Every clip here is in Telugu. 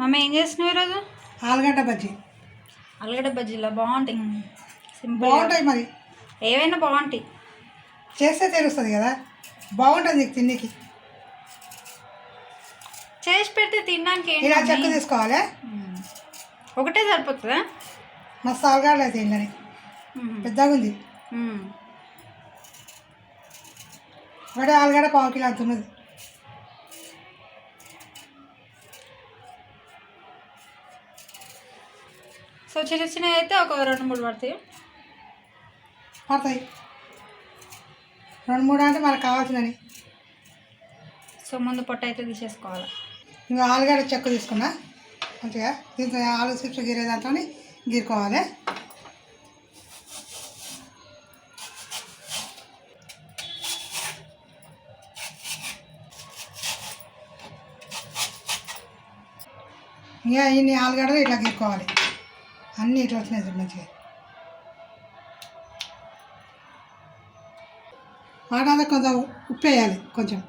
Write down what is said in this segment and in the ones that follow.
మమ్మీ ఏం చేస్తున్నావు ఈరోజు? ఆలుగడ్డ బజ్జీ. అల్లగడ్డ బజ్జీలో? బాగుంటాయి. సింపుల్ బాగుంటాయి మరి. ఏవైనా బాగుంటాయి. చేస్తే తెలుస్తుంది కదా. బాగుంటుంది తిండికి చేసి పెడితే తినడానికి ఇలా చెక్క? తీసుకోవాలి. ఒకటే సరిపోతుందా? మస్తు ఆలుగడ్డలు అయితే మ్మ్. పెద్దగా ఉంది. ఒకటే ఆలుగడ్డ పావు కిలో అంత ఉన్నది సో చిన్న చిన్నవి అయితే ఒక రెండు మూడు పడతాయి. పడతాయి. రెండు మూడు అంటే మనకు కావాల్సినని సో ముందు పొట్ట అయితే తీసేసుకోవాలి? ఇంకా ఆలుగడ్డ చెక్క తీసుకున్నా. మంచిగా దీంతో ఆలు చిప్స్ గీరే దాంతో గీరుకోవాలి. ఇంకా ఇన్ని ఆలుగడ్డలు ఇట్లా గీరుకోవాలి. అన్నీ ఇట్లా వచ్చినాయి సార్ మంచిగా. వాటాలో కొంచెం ఉప్పు వేయాలి కొంచెం.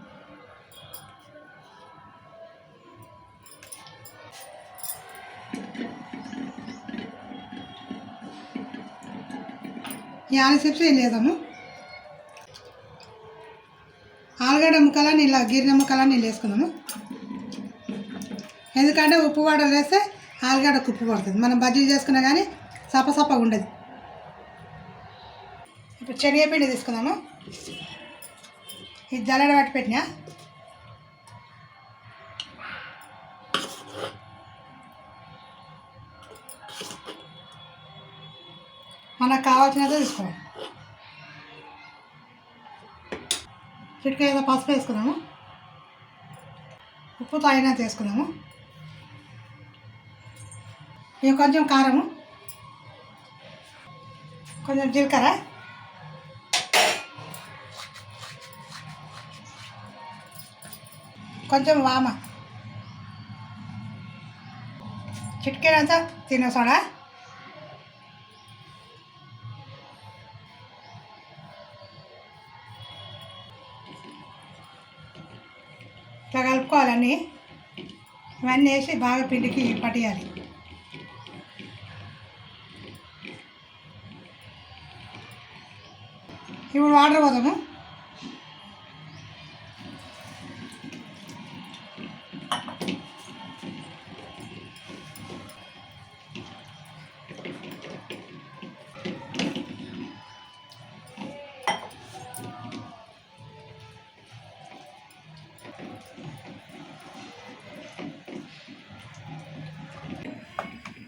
ఈ ఆలు ఏం లేదాము ఆలుగడ్డ ముక్కలని ఇలా గిరిన ముక్కలని వేసుకున్నాము ఎందుకంటే ఉప్పు వాటర్ వేస్తే ఆలుగడ్డ కుప్పు పడుతుంది. మనం బజ్జీలు చేసుకున్నా కానీ సపసపగా ఉండదు. ఇప్పుడు శనగపిండి తీసుకుందాము. ఇది జల్లడ పట్టి పెట్టినా? మనకు కావాల్సినంత తీసుకోవాలి. చిటిక ఏదో పసుపు వేసుకున్నాము ఉప్పు తాగినంత వేసుకున్నాము ఇక కొంచెం కారం. కొంచెం జీలకర్ర. కొంచెం వామ. చిటికేనంత తినే సోడా. ఇట్లా కలుపుకోవాలన్నీ ఇవన్నీ వేసి బాగా పిండికి పట్టేయాలి. ఇప్పుడు వాటర్ పోదాము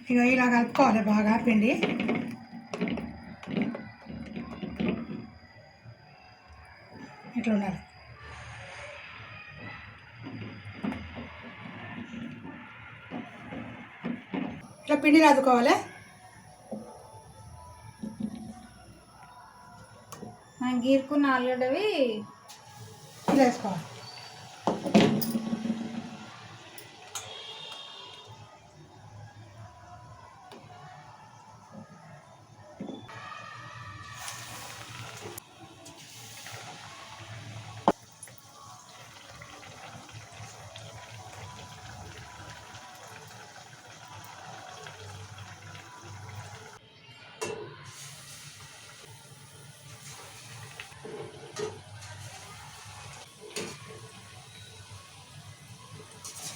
ఇక ఇలా కలుపుకోవాలి బాగా పిండి. ఇట్లా ఉండాలి ఇట్లా పిండి రాదుకోవాలి? మనం గీరుకున్న ఆలుగడ్డవి వేసుకోవాలి.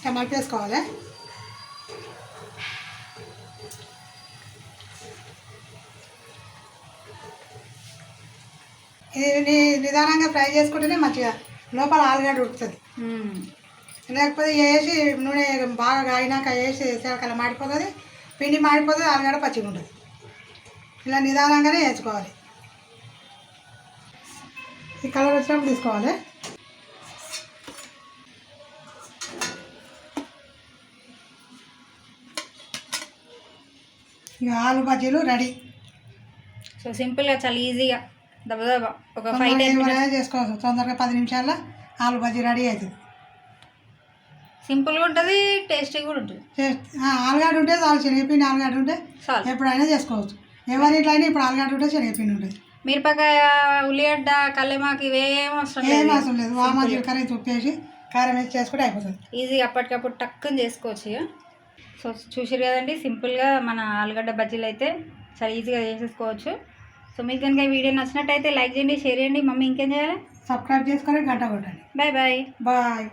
టమాటా వేసుకోవాలి? ఇది నిదానంగా ఫ్రై చేసుకుంటేనే మంచిగా లోపల ఆలుగడ్డ ఉడుకుతుంది. లేకపోతే వేసి నూనె బాగా కాగినాక వేసి చిలకల మాడిపోతుంది పిండి మాడిపోతుంది ఆలుగడ్డ పచ్చిగా ఉంటుంది. ఇలా నిదానంగానే వేసుకోవాలి. ఈ కలర్ వచ్చినప్పుడు తీసుకోవాలి. ఇక ఆలు బజ్జీలు రెడీ. సో సింపుల్గా చాలా ఈజీగా. దబదబ. ఒక ఫైవ్ టెన్ ఏమైనా చేసుకోవచ్చు. తొందరగా పది నిమిషాల్లో ఆలు బజ్జీ రెడీ అవుతుంది. సింపుల్గా ఉంటుంది టేస్టీ కూడా ఉంటుంది. ఆలుగడ్డ ఉంటే చాలు శనగపిండి ఆలుగడ్డ ఉంటే చాలు. ఎప్పుడైనా చేసుకోవచ్చు. ఎవరి ఇంట్లో అయినా ఇప్పుడు ఆలుగడ్డ ఉంటే శనగపిండి ఉంటుంది. మిరపకాయ ఉల్లిగడ్డ కల్లెమాకు ఇవేం అవసరం ఏం అవసరం లేదు. వామ జీలకర్ర ఉప్పు వేసి కారం వేసి చేసుకుంటే అయిపోతుంది. ఈజీగా అప్పటికప్పుడు టక్కుని చేసుకోవచ్చు ఇక. సో చూసారు కదండి సింపుల్గా మన ఆలుగడ్డ బజ్జీలు అయితే చాలా ఈజీగా చేసేసుకోవచ్చు. సో మీకు కనుక ఈ వీడియో నచ్చినట్టయితే లైక్ చేయండి షేర్ చేయండి. మమ్మీ ఇంకేం చేయాలి? సబ్స్క్రైబ్ చేసుకొని గంట కొట్టండి. Bye bye. బాయ్.